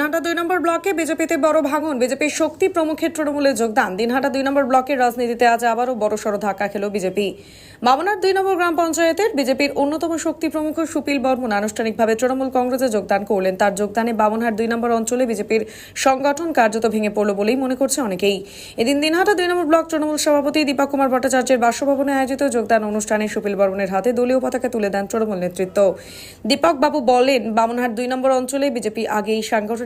দিনহাটা দুই নম্বর ব্লকে বিজেপিতে বড় ভাঙন। বিজেপির শক্তি প্রমুখের তৃণমূলে যোগদান। দিনহাটা দুই নম্বর ব্লকের রাজনীতিতে আজ আবারও বড়সড় ধাক্কা খেল বিজেপি। বামনার দুই নম্বর গ্রাম পঞ্চায়েতের বিজেপির অন্যতম শক্তি প্রমুখ সুপিল বর্মন আনুষ্ঠানিকভাবে তৃণমূল কংগ্রেসে যোগদান করলেন। তার যোগদানে বামনহাট দুই নম্বর অঞ্চলে বিজেপির সংগঠন কার্যত ভেঙে পড়ল বলেই মনে করছে অনেকেই। এদিন দিনহাটা দুই নম্বর ব্লক তৃণমূল সভাপতি দীপক কুমার ভট্টাচার্যের বাসভবনে আয়োজিত যোগদান অনুষ্ঠানে সুপিল বর্মনের হাতে দলীয় পতাকা তুলে দেন তৃণমূল নেতৃত্ব। দীপক বাবু বলেন, বামনহাট দুই নম্বর অঞ্চলে বিজেপি আগেই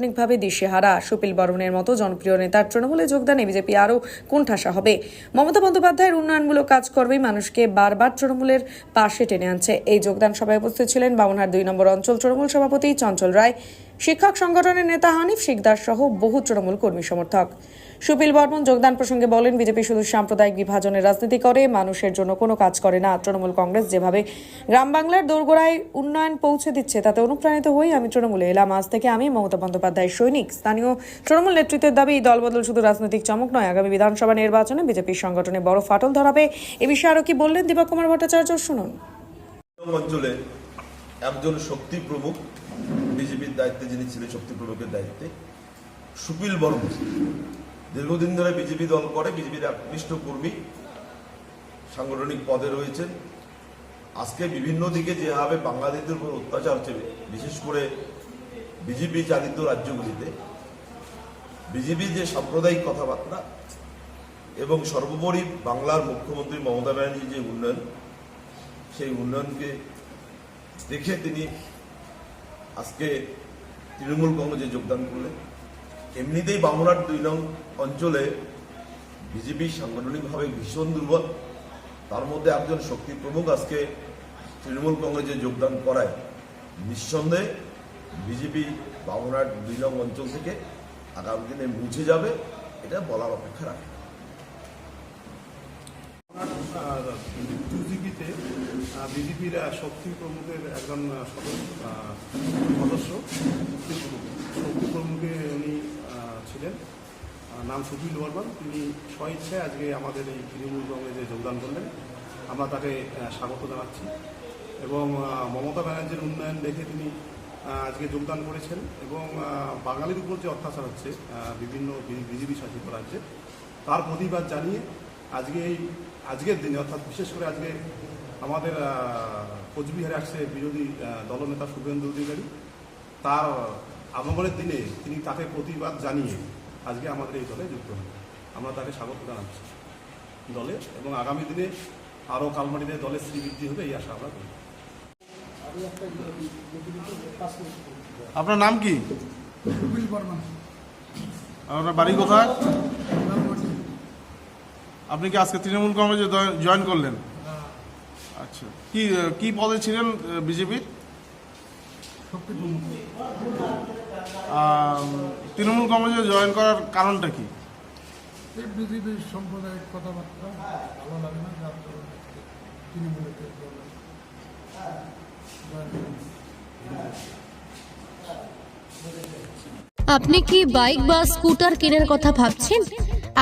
সাংগঠনিকভাবে দিশেহারা। সুপিল বর্মনের মতো জনপ্রিয় নেতার তৃণমূলে যোগদানে বিজেপি আরও কোণঠাসা হবে। মমতা বন্দ্যোপাধ্যায়ের উন্নয়নমূলক কাজকর্মে মানুষকে বারবার তৃণমূলের পাশে টেনে আনছে। এই যোগদান সভায় উপস্থিত ছিলেন বামনহাট দুই নম্বর অঞ্চল তৃণমূল সভাপতি চঞ্চল রায়, শিক্ষক সংগঠনের নেতা হানিফ শিকদার সহ বহু তৃণমূল কর্মী সমর্থক। সুপিল বর্মন যোগদান প্রসঙ্গে বলেন, বিজেপি শুধু সাম্প্রদায়িক বিভাজনের রাজনীতি করে, মানুষের জন্য কোনো কাজ করে না। তৃণমূল কংগ্রেস যেভাবে গ্রাম বাংলার দোরগোড়ায় উন্নয়ন পৌঁছে দিচ্ছে, তাতে অনুপ্রাণিত হয়ে আমি তৃণমূলে এলাম। আজ থেকে আমি মমতা বন্দ্যোপাধ্যায়ের সৈনিক। স্থানীয় তৃণমূল নেতৃত্বের দাবি, দলবদল শুধু রাজনৈতিক চমক নয়। আগামী বিধানসভা নির্বাচনে বিজেপির সংগঠনে বড় ফাটল ধরাবে। এ বিষয়ে আরও কি বললেন দীপক কুমার ভট্টাচার্য? শুনুন। অঞ্চলে একজন শক্তি প্রমুখ, বিজেপির দায়িত্বে যিনি ছিলেন শক্তি প্রমুখের দায়িত্বে সুপিল বর্মন। দীর্ঘদিন ধরে বিজেপি দল করে, বিজেপির একনিষ্ঠ কর্মী সাংগঠনিক পদে রয়েছেন। আজকে বিভিন্ন দিকে যেভাবে বাংলাদেশদের উপর অত্যাচার হচ্ছে, বিশেষ করে বিজেপি চালিত রাজ্যগুলিতে বিজেপির যে সাম্প্রদায়িক কথাবার্তা এবং সর্বোপরি বাংলার মুখ্যমন্ত্রী মমতা ব্যানার্জির যে উন্নয়ন, সেই উন্নয়নকে দেখে তিনি আজকে তৃণমূল কংগ্রেসে যোগদান করলেন। এমনিতেই বামুনার দুই নং অঞ্চলে বিজেপি সাংগঠনিকভাবে ভীষণ দুর্বল। তার মধ্যে একজন শক্তি প্রমুখ আজকে তৃণমূল কংগ্রেসে যোগদান করায়। নিঃসন্দেহে বিজেপি বামুনার দুই নং অঞ্চল থেকে আগামী দিনে মুছে যাবে, এটা বলার অপেক্ষা রাখে। বিজেপির শক্তি প্রমুখের একজন সদস্য, শক্তি প্রমুখে। নাম সুনীল বর্মন তিনি স্বইচ্ছায় আজকে আমাদের এই তৃণমূল কংগ্রেসে যোগদান করলেন। আমরা তাকে স্বাগত জানাচ্ছি। এবং মমতা ব্যানার্জির উন্নয়ন দেখে তিনি আজকে যোগদান করেছেন। এবং বাঙালির উপর যে অত্যাচার হচ্ছে বিভিন্ন বিজেপি শাসিত রাজ্যে, তার প্রতিবাদ জানিয়ে আজকে এই, আজকের দিনে, অর্থাৎ বিশেষ করে আজকে আমাদের কোচবিহারে আসছে বিরোধী দলনেতা শুভেন্দু অধিকারী। তার আগমনের দিনে তিনি তাকে প্রতিবাদ জানিয়ে আজকে আমাদের এই দলে যুক্ত হন আমরা তাকে স্বাগত জানাচ্ছি। দলে এবং আগামী দিনে আরও কালমাটিতে দলের শ্রীবৃদ্ধি হবে এই আশা আমরা করি। আপনার নাম কি? আপনার বাড়ি কোথায়? আপনি কি আজকে তৃণমূল কংগ্রেসে জয়- জয়েন করলেন? আচ্ছা। কি কি পদে ছিলেন বিজেপির? তৃণমূল কংগ্রেসে জয়েন করার কারণটা কি? এই বিজেপির কথাবার্তা ভালো লাগে না যার তৃণমূলের। আপনি কি বাইক বা স্কুটার কেনার কথা ভাবছেন?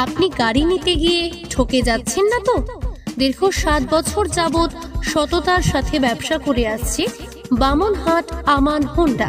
আপনি গাড়ি নিতে গিয়ে ঠকে যাচ্ছেন না তো? দীর্ঘ সাত বছর যাবৎ সততার সাথে ব্যবসা করে আসছে বামনহাট আমান হোন্ডা।